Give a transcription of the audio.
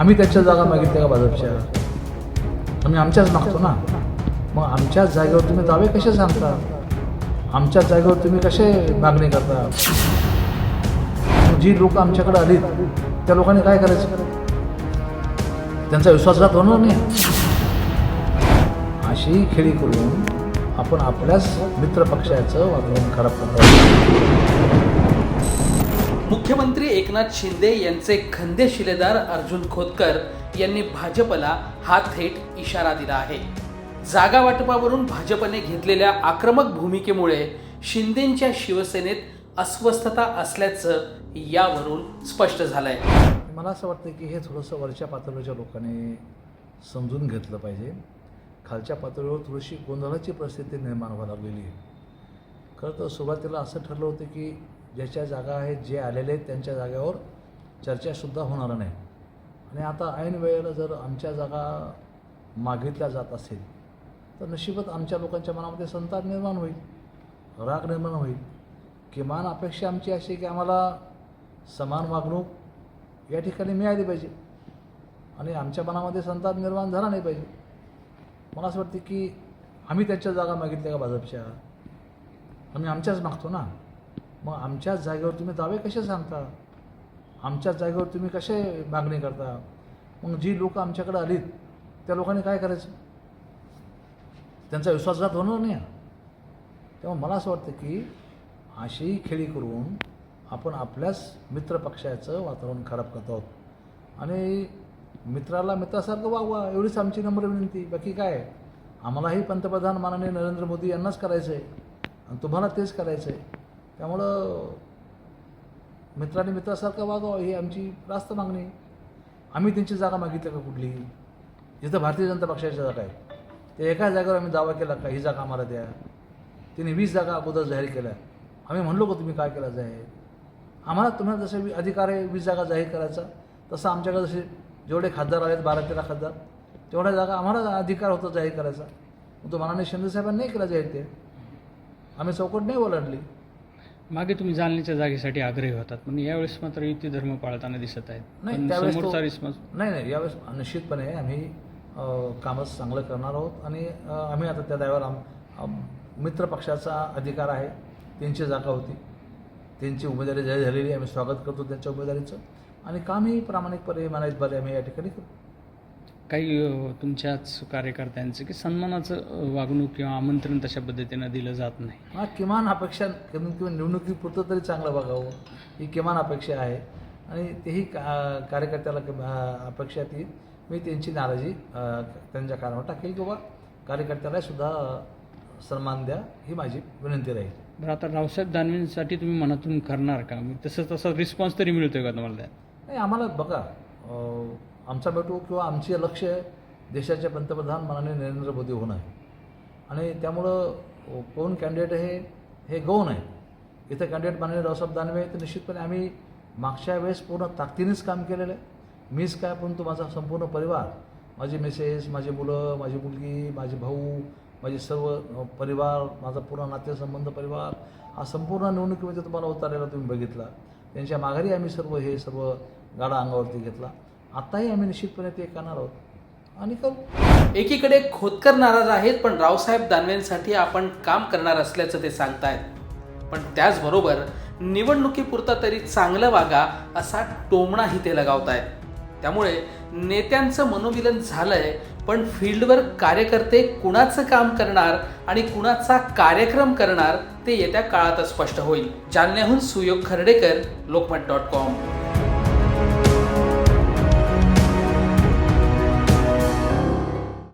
आम्ही त्याच्या जागा मागितल्या का भाजपच्या? आम्ही आमच्याच मागतो ना. मग आमच्याच जागेवर तुम्ही दावे कसे सांगता? आमच्याच जागेवर तुम्ही कसे मागणी करता? जी लोक आमच्याकडे आलीत त्या लोकांनी काय करायचं? त्यांचा विश्वासघात होणार नाही. अशी खेळी करून आपण आपल्याच मित्रपक्षाचं वातावरण खराब करतो मुख्यमंत्री एकनाथ शिंदे यांचे खंदे शिलेदार अर्जुन खोतकर यांनी भाजपला हा थेट इशारा दिला आहे. जागा वाटपावरून भाजपने घेतलेल्या आक्रमक भूमिकेमुळे शिंदेंच्या शिवसेनेत अस्वस्थता असल्याचं यावरून स्पष्ट झालंय. मला असं वाटतं की हे थोडंसं वरच्या पातळीच्या लोकांनी समजून घेतलं पाहिजे. खालच्या पातळीवर थोडीशी गोंधळाची परिस्थिती निर्माण व्हायला लागलेली आहे. खरं तर सुरुवातीला असं ठरलं होतं की ज्याच्या जागा आहेत जे आलेले आहेत त्यांच्या जागेवर चर्चासुद्धा होणार नाही. आणि आता ऐन वेळेला जर आमच्या जागा मागितल्या जात असेल तर नशिबत आमच्या लोकांच्या मनामध्ये संताप निर्माण होईल राग निर्माण होईल. किमान अपेक्षा आमची अशी की आम्हाला समान वागणूक या ठिकाणी मिळाली पाहिजे. आणि आमच्या मनामध्ये संताप निर्माण झाला नाही पाहिजे. मला असं वाटते की आम्ही त्यांच्या जागा मागितल्या का भाजपच्या? आम्ही आमच्याच मागतो ना? मग आमच्याच जागेवर तुम्ही दावे कसे सांगता? आमच्याच जागेवर तुम्ही कसे मागणी करता? मग जी लोकं आमच्याकडे आलीत त्या लोकांनी काय करायचं? त्यांचा विश्वासघात होणार नाही. तेव्हा मला असं वाटतं की अशी खेळी करून आपण आपल्याच मित्रपक्षाचं वातावरण खराब करत आहोत. आणि मित्राला मित्रासारखं वागवा एवढीच आमची नम्र विनंती. बाकी काय? आम्हालाही पंतप्रधान माननीय नरेंद्र मोदी यांनाच करायचं आहे आणि तुम्हाला तेच करायचं आहे त्यामुळं मित्राने मित्रासारखं वागावं ही आमची रास्त मागणी आम्ही त्यांची जागा मागितली का कुठली जिथं भारतीय जनता पक्षाची जागा आहे. ते एका जागेवर आम्ही दावा केला का ही जागा आम्हाला द्या. तिने वीस जागा अगोदर जाहीर केल्या. आम्ही म्हणलो का तुम्ही काय केलं जाहीर? आम्हाला तुम्हाला जसे अधिकार आहे वीस जागा जाहीर करायचा. तसं आमच्याकडे जसे जेवढे खासदार आहेत बारा तेरा खासदार तेवढ्या जागा आम्हाला अधिकार होता जाहीर करायचा. मग तो मनाने शिंदे साहेबांनी नाही केला जाहीर ते. आम्ही चौकट नाही ओलांडली. मागे तुम्ही जालन्याच्या जागेसाठी आग्रही होतात पण यावेळेस मात्र युती धर्म पाळताना दिसत आहेत. नाही पण त्यावेळेस समोरचा तो- रिस्पॉन्स नाही नाही यावेळेस निश्चितपणे आम्ही अ, कामच चांगलं करणार आहोत आणि अ, आम्ही आता त्या ड्रायव्हर आम आम- मित्र पक्षाचा अधिकार आहे त्यांची जागा होती. त्यांची उमेदवारी जाहीर झालेली आहे आम्ही स्वागत करतो त्यांच्या उमेदवारीचं. आणि कामही प्रामाणिकपणे मनाईतपणे आम्ही या ठिकाणी करू. काही तुमच्याच कार्यकर्त्यांचं की सन्मानाचं वागणूक किंवा आमंत्रण तशा पद्धतीनं दिलं जात नाही? हा किमान अपेक्षा कमीत कमी निवडणुकीपुरतं तरी चांगलं बघावं ही किमान अपेक्षा आहे. आणि तेही का कार्यकर्त्याला अपेक्षा ती मी त्यांची नाराजी त्यांच्या कानावर टाकेल किंवा कार्यकर्त्याला सुद्धा सन्मान द्या ही माझी विनंती राहील. बरं आता रावसाहेब दानवेंसाठी तुम्ही मनातून करणार का? मी तसं तसा रिस्पॉन्स तरी मिळतोय का तुम्हाला त्यात? नाही आम्हाला बघा आमचा भेटू किंवा आमचे लक्ष देशाचे पंतप्रधान माननीय नरेंद्र मोदी होणं आहे. आणि त्यामुळं कोण कॅन्डिडेट हे हे गौण आहे. इथं कॅन्डिडेट माननीय रावसाहेब दानवे तर निश्चितपणे आम्ही मागच्या वेळेस पूर्ण ताकदीनेच काम केलेलं आहे. मीच काय परंतु माझा संपूर्ण परिवार माझी मिसेस माझी मुलं माझी मुलगी माझे भाऊ माझे सर्व परिवार माझा पूर्ण नातेसंबंध परिवार हा संपूर्ण निवडणुकीमध्ये तुम्हाला उतारलेला तुम्ही बघितला. त्यांच्या माघारी आम्ही सर्व हे सर्व गाडा अंगावरती घेतला. आताही आम्ही निश्चितपणे ते करणार आहोत. आणि करू एकीकडे खोदकर नाराज आहेत पण रावसाहेब दानवेंसाठी आपण काम करणार असल्याचं ते सांगतायत. पण त्याचबरोबर निवडणुकीपुरता तरी चांगलं वागा असा टोमणाही ते लगावतायत. त्यामुळे नेत्यांचं मनोमिलन झालंय पण फील्डवर कार्यकर्ते कुणाचं काम करणार आणि कुणाचा कार्यक्रम करणार ते येत्या काळातच स्पष्ट होईल. जालन्याहून सुयोग खर्डेकर लोकमत डॉट कॉम.